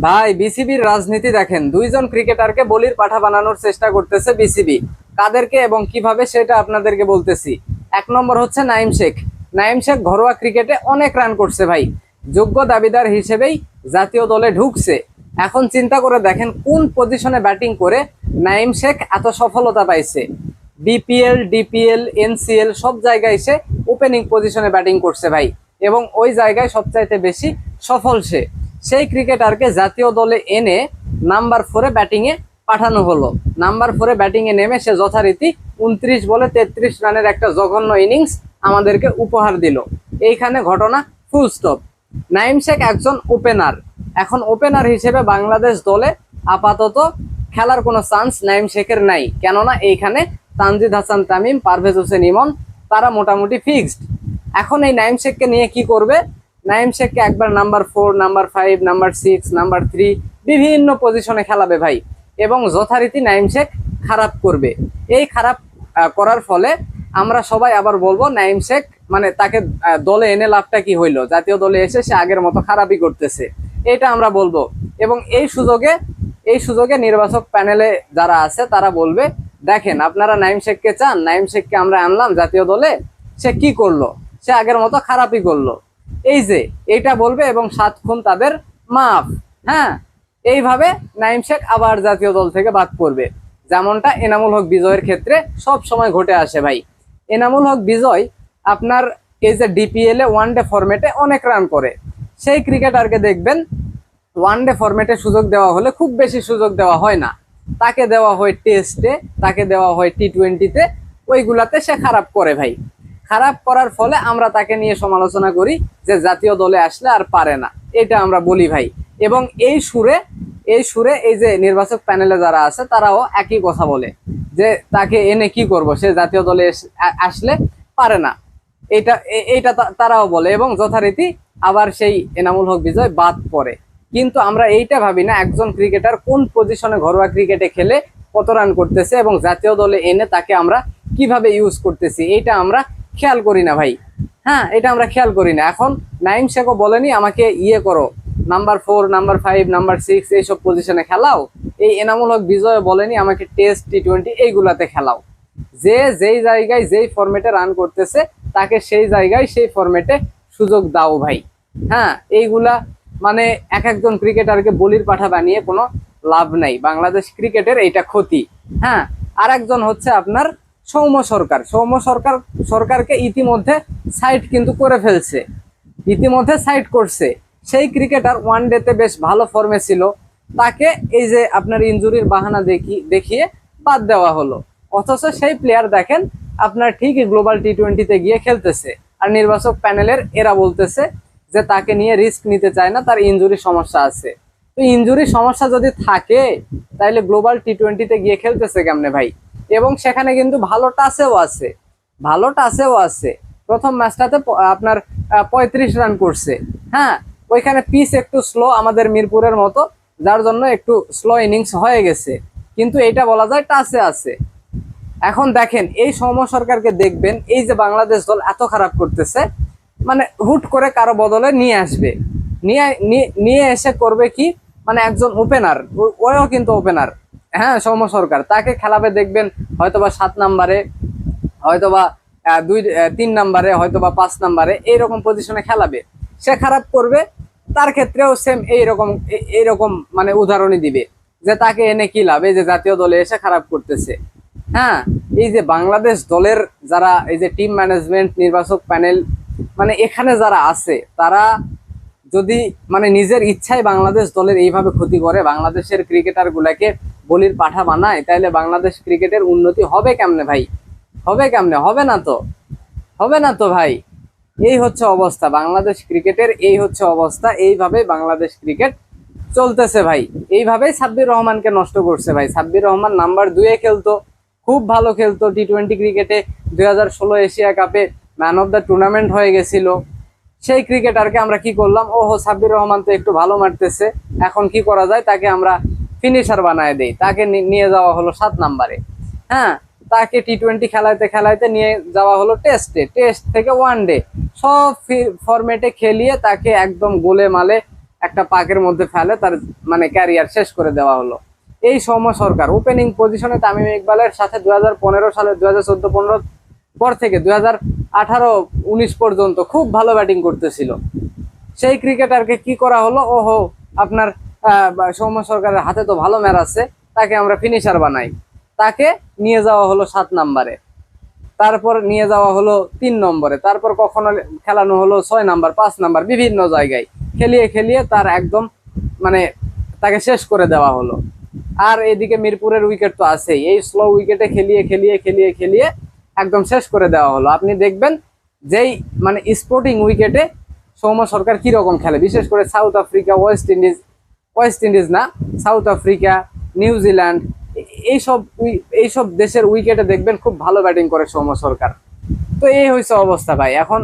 ভাই, বিসিবির রাজনীতি দেখেন। দুইজন ক্রিকেটারকে বলির পাঠা বানানোর চেষ্টা করতেছে বিসিবি। কাদেরকে এবং কীভাবে সেটা আপনাদেরকে বলতেছি। এক নম্বর হচ্ছে নাইম শেখ। নাইম শেখ ঘরোয়া ক্রিকেটে অনেক রান করছে ভাই। যোগ্য দাবিদার হিসেবেই জাতীয় দলে ঢুকছে। এখন চিন্তা করে দেখেন কোন পজিশনে ব্যাটিং করে নাইম শেখ এত সফলতা পাইছে। বিপিএল ডিপিএল এনসিএল সব জায়গায় সে ওপেনিং পজিশনে ব্যাটিং করছে ভাই। এবং ওই জায়গায় সবচাইতে বেশি সফল সে। সেই ক্রিকেটারকে জাতীয় দলে এনে নাম্বার ফোরে ব্যাটিংয়ে পাঠানো হলো। নাম্বার ফোরে ব্যাটিংয়ে নেমে সে যথারীতি উনত্রিশ বলে তেত্রিশ রানের একটা জঘন্য ইনিংস আমাদেরকে উপহার দিল। এইখানে ঘটনা ফুল স্টপ নাইম শেখ একজন ওপেনার এখন ওপেনার হিসেবে বাংলাদেশ দলে আপাতত খেলার কোনো চান্স নাইম শেখের নাই। কেননা এইখানে তানজিদ হাসান, তামিম, পারভেজ হোসেন, ইমন, তারা মোটামুটি ফিক্সড এখন এই নাইম শেখকে নিয়ে কি করবে? নাইম শেখকে একবার number four, number five, number six, number three বিভিন্ন পজিশনে খেলাবে ভাই। এবং যথারীতি নাইম শেখ খারাপ করবে। এই খারাপ করার ফলে আমরা সবাই আবার বলব নাইম শেখ মানে তাকে দলে এনে লাভটা কি হইল? জাতীয় দলে এসে সে আগের মতো খারাপই করতেছে। এটা আমরা বলব। এবং এই সুযোগে এই সুযোগে নির্বাচক প্যানেলে যারা আছে তারা বলবে, দেখেন, আপনারা নাইম শেখকে চান, নাইম শেখকে আমরা আনলাম জাতীয় দলে। সে কি করল? সে আগের মতো খারাপই করল। এই যে, এটা বলবে এবং সাত খুন তাদের মাফ। হ্যাঁ এইভাবে নাইম শেখ আবার জাতীয় দল থেকে বাদ পড়বে। যেমনটা এনামুল হক বিজয়ের ক্ষেত্রে সব সময় ঘটে আসে ভাই। এনামুল হক বিজয় আপনার এই যে ডিপিএল এ ওয়ান ডে ফরম্যাটে অনেক রান করে। সেই ক্রিকেটারকে দেখবেন ওয়ান ডে ফরম্যাটে সুযোগ দেওয়া হলে খুব বেশি সুযোগ দেওয়া হয় না। তাকে দেওয়া হয় টেস্টে তাকে দেওয়া হয় টি টোয়েন্টিতে ওইগুলাতে সে খারাপ করে ভাই। খারাপ করার ফলে আমরা তাকে নিয়ে সমালোচনা করি যে জাতীয় দলে আসলে আর পারে না। এটা আমরা বলি ভাই। এবং এই সুরে এই সুরে এই যে নির্বাচক প্যানেলে যারা আছে, তারাও একই কথা বলে যে তাকে এনে কি করব? সে জাতীয় দলে আসলে পারে না। এটা এইটা তারাও বলে এবং যথারীতি আবার সেই এনামুল হক বিজয় বাদ পড়ে। কিন্তু আমরা এইটা ভাবি না, একজন ক্রিকেটার কোন পজিশনে ঘরোয়া ক্রিকেটে খেলে কত রান করতেছে এবং জাতীয় দলে এনে তাকে আমরা কীভাবে ইউজ করতেছি? এইটা আমরা খেয়াল করি না ভাই। হ্যাঁ এটা আমরা খেয়াল করি না। এখন নাইম শেখও বলেনি, আমাকে ইয়ে করো, number four, number five, number six এইসব পজিশনে খেলাও। এই এনামুল হক বিজয় বলেনি, আমাকে টেস্ট টি টোয়েন্টি এইগুলাতে খেলাও। যে যেই জায়গায় যেই ফরম্যাটে রান করতেছে, তাকে সেই জায়গায় সেই ফরম্যাটে সুযোগ দাও ভাই। হ্যাঁ এইগুলা মানে এক একজন ক্রিকেটারকে বলির পাঠা বানিয়ে কোনো লাভ নাই। বাংলাদেশ ক্রিকেটের এইটা ক্ষতি। হ্যাঁ আর একজন হচ্ছে আপনার সৌম্য সরকার। সৌম্য সরকার, সরকারকে ইতিমধ্যে সাইড কিন্তু করে ফেলছে। ইতিমধ্যে সাইড করছে। সেই ক্রিকেটার ওয়ান ডেতে বেশ ভালো ফর্মে ছিল। তাকে এই যে আপনার ইনজুরির বাহানা দেখি, দেখিয়ে বাদ দেওয়া হলো। অথচ সেই প্লেয়ার দেখেন, আপনার ঠিকই গ্লোবাল টি টোয়েন্টিতে গিয়ে খেলতেছে। আর নির্বাচক প্যানেলের এরা বলতেছে যে তাকে নিয়ে রিস্ক নিতে চায় না, তার ইনজুরি সমস্যা আছে। তো ইনজুরি সমস্যা যদি থাকে, তাহলে গ্লোবাল টি টোয়েন্টিতে গিয়ে খেলতেছে কেমনে ভাই? এবং সেখানে কিন্তু ভালো টাচেও আছে। ভালো টাচেও আছে। প্রথম ম্যাচটাতে আপনার পঁয়ত্রিশ রান করছে। হ্যাঁ ওইখানে পিচ একটু স্লো আমাদের মিরপুরের মতো, যার জন্য একটু স্লো ইনিংস হয়ে গেছে। কিন্তু এটা বলা যায় টাচে আছে। এখন দেখেন, এই সৌম্য সরকারকে দেখবেন, এই যে বাংলাদেশ দল এত খারাপ করতেছে মানে হুট করে কারও বদলে নিয়ে আসবে। নিয়ে, নিয়ে- এসে করবে কি? মানে একজন ওপেনার ওও কিন্তু ওপেনার হ্যাঁ সৌম্য সরকার। তাকে খেলাবে দেখবেন হয়তোবা সাত নাম্বারে, হয়তোবা দুই তিন নাম্বারে, হয়তোবা পাঁচ নাম্বারে এইরকম পজিশনে খেলাবে। সে খারাপ করবে, তার ক্ষেত্রেও সেম এইরকম এইরকম মানে উদাহরণই দিবে যে তাকে এনে কি লাভ? যে জাতীয় দলে এসে খারাপ করতেছে। হ্যাঁ এই যে বাংলাদেশ দলের যারা, এই যে টিম ম্যানেজমেন্ট নির্বাচক প্যানেল মানে এখানে যারা আছে, তারা যদি মানে নিজের ইচ্ছায় বাংলাদেশ দলের এইভাবে ক্ষতি করে, বাংলাদেশের ক্রিকেটার গুলাকে বলির পাঠা বানায় তাহলে বাংলাদেশ ক্রিকেটের উন্নতি হবে কেমনে ভাই? হবে কেমনে? হবে না তো? হবে না তো ভাই? এই হচ্ছে অবস্থা। বাংলাদেশ ক্রিকেটের এই হচ্ছে অবস্থা। এইভাবে বাংলাদেশ ক্রিকেট চলতেছে ভাই। এইভাবেই সাব্বির রহমানকে নষ্ট করছে ভাই। সাব্বির রহমান নাম্বার দুয়ে খেলতো, খুব ভালো খেলতো টি টোয়েন্টি ক্রিকেটে। দুই হাজার ষোলো এশিয়া কাপে ম্যান অফ দ্য টুর্নামেন্ট হয়ে গেছিল। সেই ক্রিকেটারকে আমরা কি করলাম? ও হো সাব্বির রহমান তো একটু ভালো মারতেছে। এখন কি করা যায়? তাকে আমরা ফিনিশার বানায় দেই। তাকে নিয়ে যাওয়া হলো সাত নাম্বারে। হ্যাঁ? তাকে টি টোয়েন্টি খেলাইতে খেলাইতে নিয়ে যাওয়া হলো টেস্টে টেস্ট থেকে ওয়ান ডে সব ফরম্যাটে খেলিয়ে তাকে একদম গোলে মালে একটা পাকের মধ্যে ফেলে, তার মানে ক্যারিয়ার শেষ করে দেওয়া হলো। এই সময় সরকার। ওপেনিং পজিশনে তামিম ইকবালের সাথে দু হাজার পনেরো সালে দু হাজার চোদ্দ পনেরো পর থেকে দু হাজার আঠারো উনিশ পর্যন্ত খুব ভালো ব্যাটিং করতেছিল। সেই ক্রিকেটারকে কি করা হলো? ওহো, আপনার সৌম্য সরকারের হাতে তো ভালো ম্যাচ আছে, তাকে আমরা ফিনিশার বানাই। তাকে নিয়ে যাওয়া হলো সাত নাম্বারে। তারপর নিয়ে যাওয়া হলো তিন নম্বরে। তারপর কখনো খেলানো হলো ছয় নাম্বার, পাঁচ নাম্বার, বিভিন্ন জায়গায়। খেলিয়ে খেলিয়ে তার একদম মানে তাকে শেষ করে দেওয়া হলো। আর এদিকে মিরপুরের উইকেট তো আছেই। এই স্লো উইকেটে খেলিয়ে খেলিয়ে খেলিয়ে খেলিয়ে একদম শেষ করে দেওয়া হলো। আপনি দেখবেন যেই মানে স্পোর্টিং উইকেটে সৌম্য সরকার কীরকম খেলে, বিশেষ করে South Africa West Indies West Indies না, সাউথ আফ্রিকা নিউজিল্যান্ড এইসব এইসব দেশের উইকেটে দেখবেন খুব ভালো ব্যাটিং করে সৌম্য সরকার। তো এই হয়েছে অবস্থা ভাই। এখন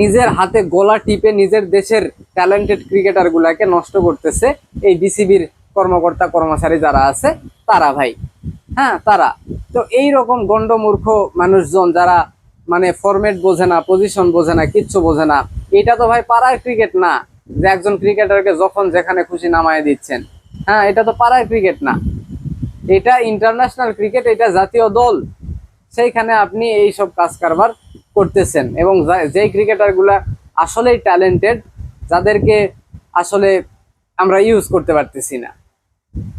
নিজের হাতে গোলা টিপে নিজের দেশের ট্যালেন্টেড ক্রিকেটার গুলাকে নষ্ট করতেছে এই বিসিবির কর্মকর্তা, কর্মচারী যারা আছে, তারা ভাই। হ্যাঁ তারা। তো এই রকম গন্ডমূর্খ মানুষজন যারা মানে ফরম্যাট বোঝে না পজিশন বোঝে না, কিচ্ছু বোঝে না, এটা তো ভাই পাড়ার ক্রিকেট না। যে একজন ক্রিকেটারকে যখন যেখানে খুশি নামায় দিচ্ছেন। হ্যাঁ এটা তো পাড়ায় ক্রিকেট না। এটা ইন্টারন্যাশনাল ক্রিকেট এটা জাতীয় দল। সেইখানে আপনি এই সব কাজ কারবার করতেছেন এবং যেই ক্রিকেটারগুলা আসলেই ট্যালেন্টেড যাদেরকে আসলে আমরা ইউজ করতে পারতেছি না।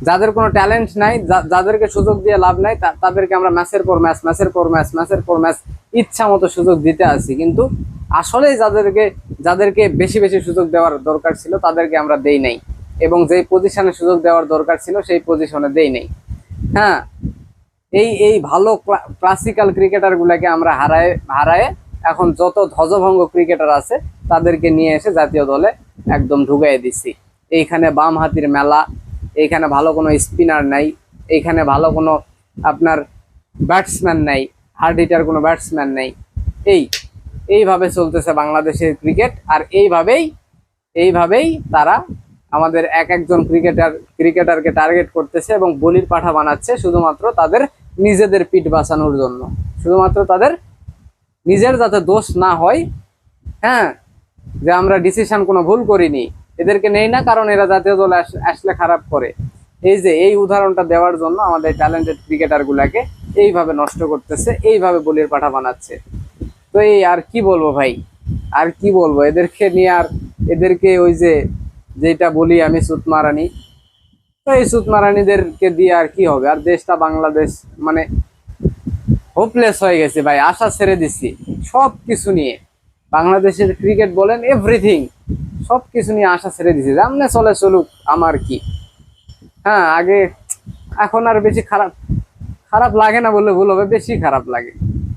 যাদের কোনো ট্যালেন্ট নাই যাদেরকে সুযোগ দিয়ে লাভ নাই তাদেরকে আমরা ম্যাচের পর ম্যাচ ম্যাচের পর ম্যাচ ম্যাচের পর ম্যাচ ইচ্ছা মতো সুযোগ দিতে আছি। কিন্তু আসলে যাদেরকে যাদেরকে বেশি বেশি সুযোগ দেওয়ার দরকার ছিল, তাদেরকে আমরা দেই নাই। এবং যেই পজিশনে সুযোগ দেওয়ার দরকার ছিল, সেই পজিশনে দেই নাই। হ্যাঁ এই এই ভালো ক্লাসিক্যাল ক্রিকেটারগুলোকে আমরা হারায় হারায় এখন যত ধ্বজভঙ্গ ক্রিকেটার আছে, তাদেরকে নিয়ে এসে জাতীয় দলে একদম ঢুকাই দিচ্ছি এইখানে বাম হাতির মেলা, এইখানে ভালো কোনো স্পিনার নাই, এইখানে ভালো কোনো আপনার ব্যাটসম্যান নাই হার্ড হিটার কোনো ব্যাটসম্যান নেই। এই এইভাবে চলতেছে বাংলাদেশের ক্রিকেট আর এইভাবেই এইভাবেই তারা আমাদের এক একজন ক্রিকেটার, ক্রিকেটারকে টার্গেট করতেছে এবং বলির পাঠা বানাচ্ছে শুধুমাত্র তাদের নিজেদের পিঠ বাঁচানোর জন্য। শুধুমাত্র তাদের নিজের যাতে দোষ না হয় হ্যাঁ যে আমরা ডিসিশন কোনো ভুল করিনি, এদেরকে নেই না কারণ এরা জাতীয় দলে আস- আসলে খারাপ করে। এই যে, এই উদাহরণটা দেওয়ার জন্য আমাদের ট্যালেন্টেড ক্রিকেটার গুলাকে এইভাবে নষ্ট করতেছে, এইভাবে বলির পাঠা বানাচ্ছে। এই আর কি বলব ভাই? আর কি বলব? এদেরকে নিয়ে আর এদেরকে ওই যে যেটা বলি আমি সুতমারানি তো এই সুতমারানিদেরকে দিয়ে আর কি হবে? আর দেশটা বাংলাদেশ মানে হোপলেস হয়ে গেছে ভাই, আশা ছেড়ে দিচ্ছি সব কিছু নিয়ে। বাংলাদেশের ক্রিকেট বলেন এভরিথিং সব কিছু নিয়ে আশা ছেড়ে দিছি। সামনে চলে চলুক আমার কি। হ্যাঁ আগে এখন আর বেশি খারাপ খারাপ লাগে না বললে ভুল হবে, বেশি খারাপ লাগে।